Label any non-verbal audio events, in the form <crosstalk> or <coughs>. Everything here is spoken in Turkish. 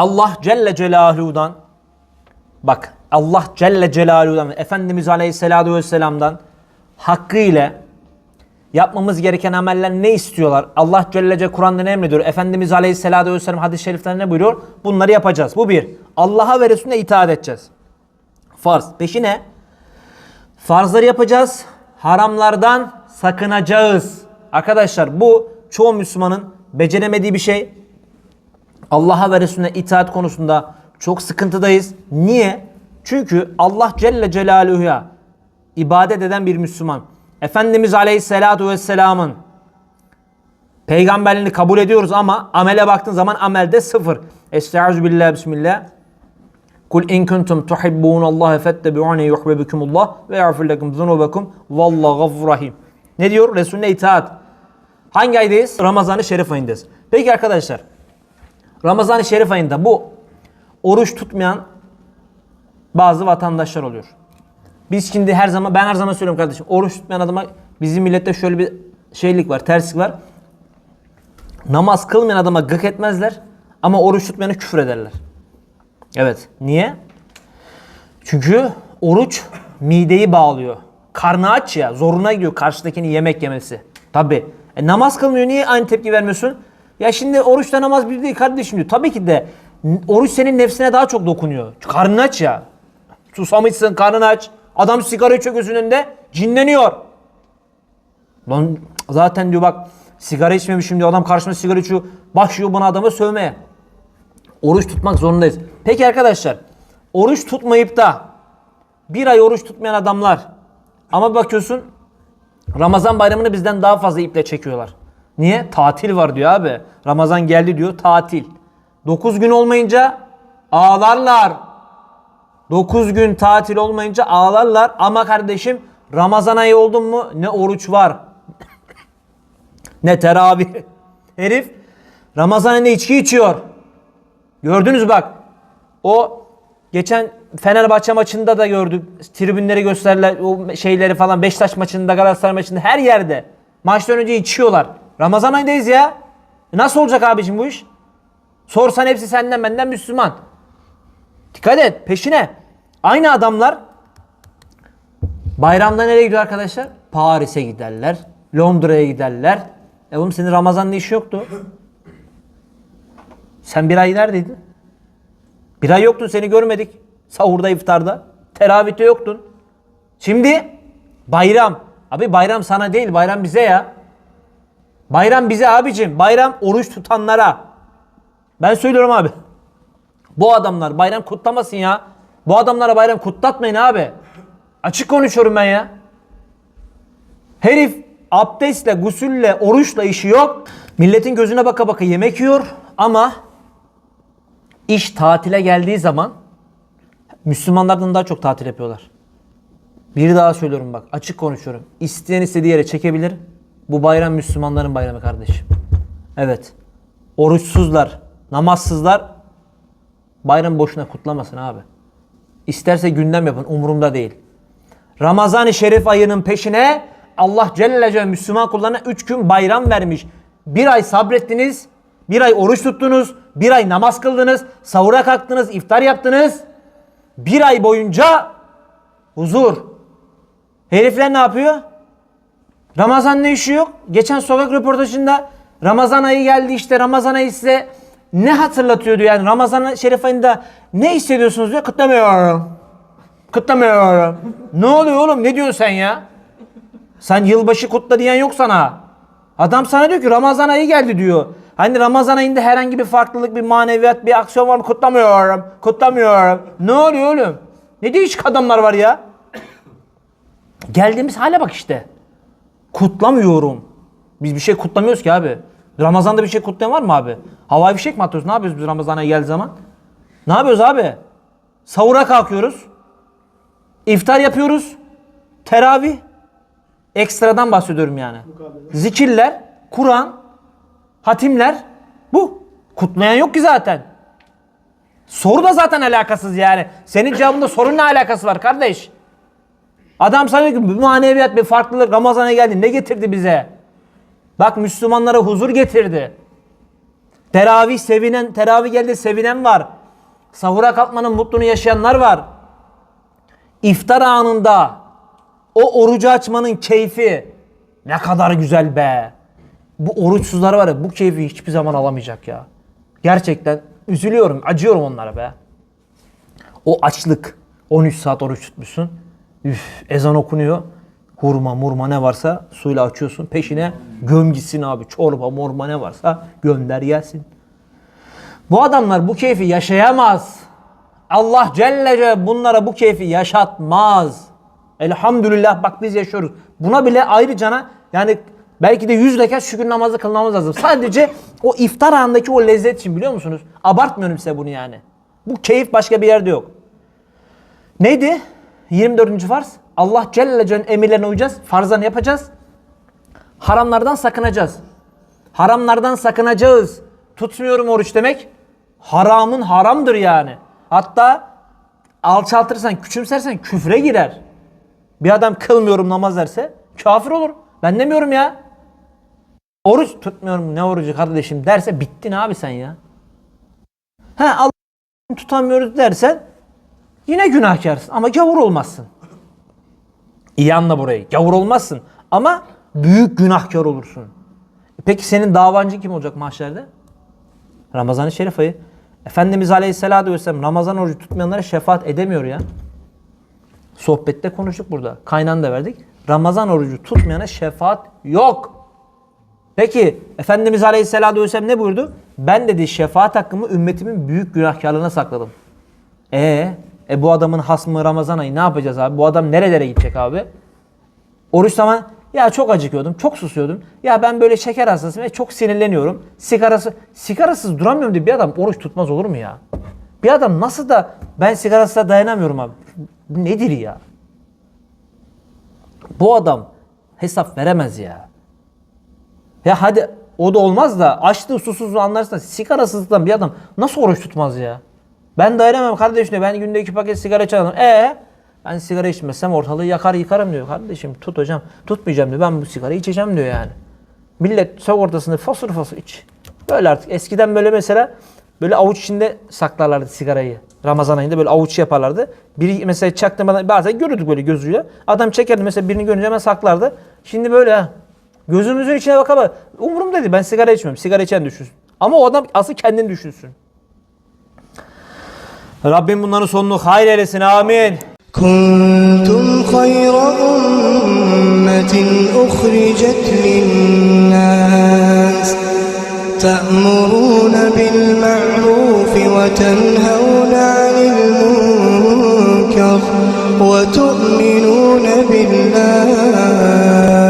Allah Celle Celaluhu'dan bak Allah Celle Celaluhu'dan Efendimiz Aleyhisselatü Vesselam'dan hakkıyla yapmamız gereken ameller ne istiyorlar? Allah Celle Celle Kur'an'da ne emrediyor? Efendimiz Aleyhisselatü Vesselam hadis-i şeriflerinde ne buyuruyor? Bunları yapacağız. Bu bir. Allah'a ve Resulüne itaat edeceğiz. Farz. Peşi ne? Farzları yapacağız. Haramlardan sakınacağız. Arkadaşlar bu çoğu Müslümanın beceremediği bir şey. Allah'a ve Resulüne itaat konusunda çok sıkıntıdayız. Niye? Çünkü Allah Celle Celaluhu'ya ibadet eden bir Müslüman. Efendimiz Aleyhisselatu Vesselam'ın peygamberliğini kabul ediyoruz ama amele baktığın zaman amelde sıfır. Estaizu billah bismillah. Kul in kuntum tuhibbun Allah fettebi'uni yuhibbukumullah ve yaghfir lekum zunubakum vallahu gafurur rahim. Ne diyor? Resulüne itaat. Hangi aydayız? Ramazan-ı Şerif ayındayız. Peki arkadaşlar. Ramazan-ı Şerif ayında bu oruç tutmayan bazı vatandaşlar oluyor. Biz şimdi her zaman ben her zaman söylüyorum kardeşim oruç tutmayan adama bizim millette şöyle bir şeylik var, terslik var. Namaz kılmayan adama gık etmezler ama oruç tutmayana küfür ederler. Evet. Niye? Çünkü oruç mideyi bağlıyor. Karnı aç ya. Zoruna gidiyor karşıdakini yemek yemesi. Tabi. E, namaz kılmıyor. Niye aynı tepki vermiyorsun? Ya şimdi oruçta namaz bir değil kardeşim diyor. Tabii ki de oruç senin nefsine daha çok dokunuyor. Karnın aç ya. Susamışsın karnın aç. Adam sigara içiyor gözünün önünde. Cinleniyor. Lan zaten diyor bak sigara içmemişim diyor. Adam karşımda sigara içiyor. Başlıyor bana adamı sövmeye. Oruç tutmak zorundayız. Peki arkadaşlar oruç tutmayıp da bir ay oruç tutmayan adamlar ama bakıyorsun Ramazan bayramını bizden daha fazla iple çekiyorlar. Niye? Tatil var diyor abi. Ramazan geldi diyor tatil. 9 gün olmayınca ağlarlar. 9 gün tatil olmayınca ağlarlar ama kardeşim Ramazan ayı oldu mu ne oruç var <coughs> ne teravih. <laughs> Herif Ramazan ayında içki içiyor. Gördünüz bak. O geçen Fenerbahçe maçında da gördük. Tribünleri gösterdiler. O şeyleri falan Beşiktaş maçında, Galatasaray maçında her yerde. Maçtan önce içiyorlar. Ramazan ayındayız ya. E Nasıl olacak abicim bu iş? Sorsan hepsi senden benden Müslüman. Dikkat et peşine. Aynı adamlar bayramda nereye gidiyor arkadaşlar? Paris'e giderler. Londra'ya giderler. E oğlum senin Ramazan'da iş yoktu. Sen bir ay neredeydin? Bir ay yoktun seni görmedik. Sahurda iftarda. Teravihte yoktun. Şimdi bayram. Abi bayram sana değil bayram bize ya. Bayram bize abicim. Bayram oruç tutanlara. Ben söylüyorum abi. Bu adamlar bayram kutlamasın ya. Bu adamlara bayram kutlatmayın abi. Açık konuşuyorum ben ya. Herif abdestle, gusülle, oruçla işi yok. Milletin gözüne baka baka yemek yiyor ama iş tatile geldiği zaman Müslümanlardan daha çok tatil yapıyorlar. Bir daha söylüyorum bak açık konuşuyorum. İsteyen istediği yere çekebilir. Bu bayram Müslümanların bayramı kardeşim. Evet. Oruçsuzlar, namazsızlar bayram boşuna kutlamasın abi. İsterse gündem yapın umurumda değil. Ramazan-ı Şerif ayının peşine Allah Celle Celle Müslüman kullarına 3 gün bayram vermiş. Bir ay sabrettiniz, bir ay oruç tuttunuz, bir ay namaz kıldınız, sahura kalktınız, iftar yaptınız. Bir ay boyunca huzur. Herifler ne yapıyor? Ramazan ne işi yok? Geçen sokak röportajında Ramazan ayı geldi işte Ramazan ayı size ne hatırlatıyor diyor yani Ramazan Şerif ayında ne hissediyorsunuz diyor kutlamıyorum. Kutlamıyorum. ne oluyor oğlum ne diyorsun sen ya? Sen yılbaşı kutla diyen yok sana. Adam sana diyor ki Ramazan ayı geldi diyor. Hani Ramazan ayında herhangi bir farklılık, bir maneviyat, bir aksiyon var mı? Kutlamıyorum. Kutlamıyorum. Ne oluyor oğlum? Ne değişik adamlar var ya? Geldiğimiz hale bak işte. Kutlamıyorum. Biz bir şey kutlamıyoruz ki abi. Ramazan'da bir şey kutlayan var mı abi? Havai fişek mi atıyoruz? Ne yapıyoruz biz Ramazan'a geldiği zaman? Ne yapıyoruz abi? Sahura kalkıyoruz. İftar yapıyoruz. Teravih. Ekstradan bahsediyorum yani. Zikirler, Kur'an, hatimler. Bu. Kutlayan yok ki zaten. Soru da zaten alakasız yani. Senin cevabında sorun ne alakası var kardeş? Adam sana diyor ki bir maneviyat bir farklılık Ramazan'a geldi ne getirdi bize? Bak Müslümanlara huzur getirdi. Teravih sevinen, teravih geldi sevinen var. Sahura kalkmanın mutluluğunu yaşayanlar var. İftar anında o orucu açmanın keyfi ne kadar güzel be. Bu oruçsuzlar var ya bu keyfi hiçbir zaman alamayacak ya. Gerçekten üzülüyorum, acıyorum onlara be. O açlık. 13 saat oruç tutmuşsun. Üf, ezan okunuyor. Hurma murma ne varsa suyla açıyorsun. Peşine göm gitsin abi. Çorba morma ne varsa gönder gelsin. Bu adamlar bu keyfi yaşayamaz. Allah Celle Celle bunlara bu keyfi yaşatmaz. Elhamdülillah bak biz yaşıyoruz. Buna bile ayrıcana yani belki de yüz rekat şükür namazı kılmamız lazım. Sadece o iftar anındaki o lezzet için biliyor musunuz? Abartmıyorum size bunu yani. Bu keyif başka bir yerde yok. Neydi? 24. farz. Allah Celle Celle'nin emirlerine uyacağız. Farzlarını yapacağız. Haramlardan sakınacağız. Haramlardan sakınacağız. Tutmuyorum oruç demek. Haramın haramdır yani. Hatta alçaltırsan, küçümsersen küfre girer. Bir adam kılmıyorum namaz derse kafir olur. Ben demiyorum ya. Oruç tutmuyorum ne orucu kardeşim derse bittin abi sen ya. Ha Allah tutamıyoruz dersen yine günahkarsın ama gavur olmazsın. İyi anla burayı. Gavur olmazsın ama büyük günahkar olursun. Peki senin davancı kim olacak mahşerde? Ramazan-ı Şerif ayı. Efendimiz Aleyhisselatü Vesselam Ramazan orucu tutmayanlara şefaat edemiyor ya. Sohbette konuştuk burada. Kaynağını da verdik. Ramazan orucu tutmayana şefaat yok. Peki Efendimiz Aleyhisselatü Vesselam ne buyurdu? Ben dedi şefaat hakkımı ümmetimin büyük günahkarlığına sakladım. E, e bu adamın hasmı Ramazan ayı ne yapacağız abi? Bu adam nerelere gidecek abi? Oruç zaman ya çok acıkıyordum, çok susuyordum. Ya ben böyle şeker hastasıyım ve çok sinirleniyorum. Sigarası, sigarasız duramıyorum diye bir adam oruç tutmaz olur mu ya? Bir adam nasıl da ben sigarasız dayanamıyorum abi. Nedir ya? Bu adam hesap veremez ya. Ya hadi o da olmaz da açlığı susuzluğu anlarsın. Sigarasızlıktan bir adam nasıl oruç tutmaz ya? Ben dayanamam kardeşim diyor. Ben günde iki paket sigara içerim. E ben sigara içmezsem ortalığı yakar yıkarım diyor. Kardeşim tut hocam. Tutmayacağım diyor. Ben bu sigarayı içeceğim diyor yani. Millet sigortasını fosur fosur iç. Böyle artık. Eskiden böyle mesela böyle avuç içinde saklarlardı sigarayı. Ramazan ayında böyle avuç yaparlardı. Biri mesela çaktırmadan bazen görürdük böyle gözüyle. Adam çekerdi mesela birini görünce hemen saklardı. Şimdi böyle ha. Gözümüzün içine baka bak. Umurum dedi ben sigara içmiyorum. Sigara içen düşünsün. Ama o adam asıl kendini düşünsün. Rabbim bunların sonunu hayır eylesin. Amin. كنتم خير أمة أخرجت للناس تأمرون بالمعروف وتنهون عن المنكر وتؤمنون بالله